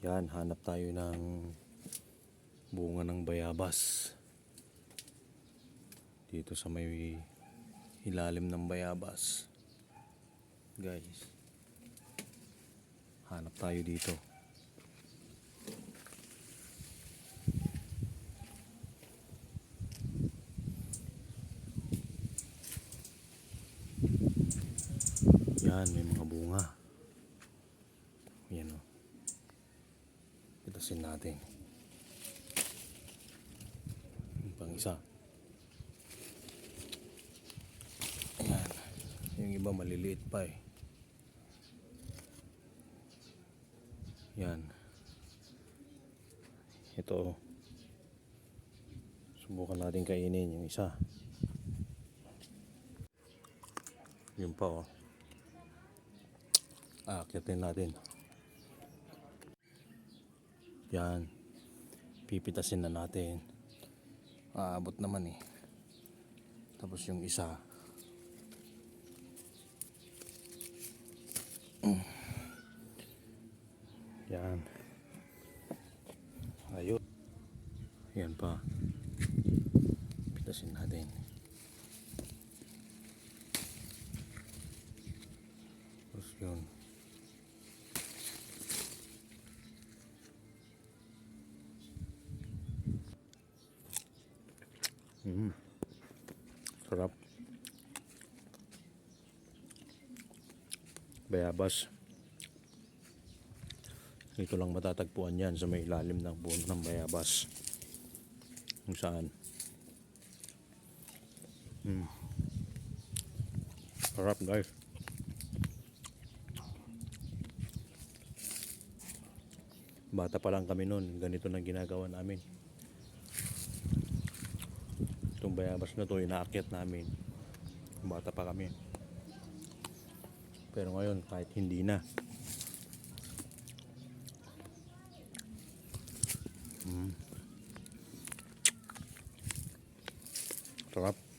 Yan, hanap tayo ng bunga ng bayabas. Dito sa may ilalim ng bayabas. Guys. Hanap tayo dito. Yan, may mga bunga. Yan o. Pitasin natin. Yung pang isa. Ayan. Yung iba maliliit pa eh. Yan. Ito. Subukan natin kainin yung isa. Yun pa oh. Aakyatin natin. Yan. Pipitasin na natin. Aabot naman eh. Tapos yung isa. Yan. Ayun. Yan pa. Pitasin natin. Tapos yun. Mm. Sarap. Bayabas. Dito lang matatagpuan yan sa may ilalim ng buong ng bayabas. Kung saan. Mm. Sarap guys. Bata pa lang kami noon, ganito na ginagawa namin. Bayabas na to, inaakyat namin. Bata pa kami. Pero ngayon, kahit hindi na. Mm. Sarap.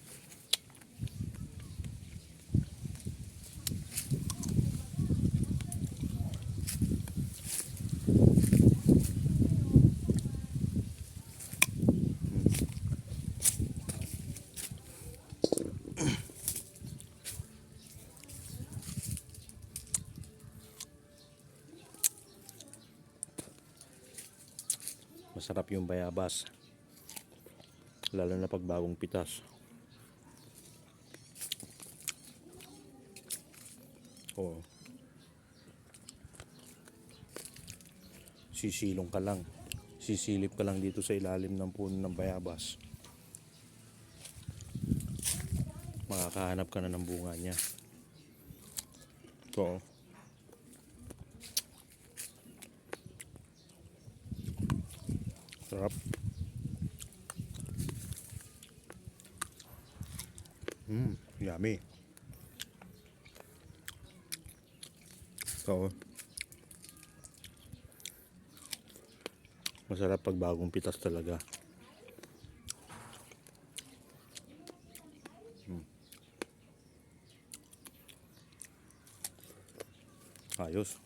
Masarap yung bayabas. Lalo na pag bagong pitas. Oo. Sisilong ka lang. Sisilip ka lang dito sa ilalim ng puno ng bayabas. Makakahanap ka na ng bunga niya. Oo. Sarap. Mmm, yummy. So, masarap pag bagong pitas talaga. Mm. Ayos.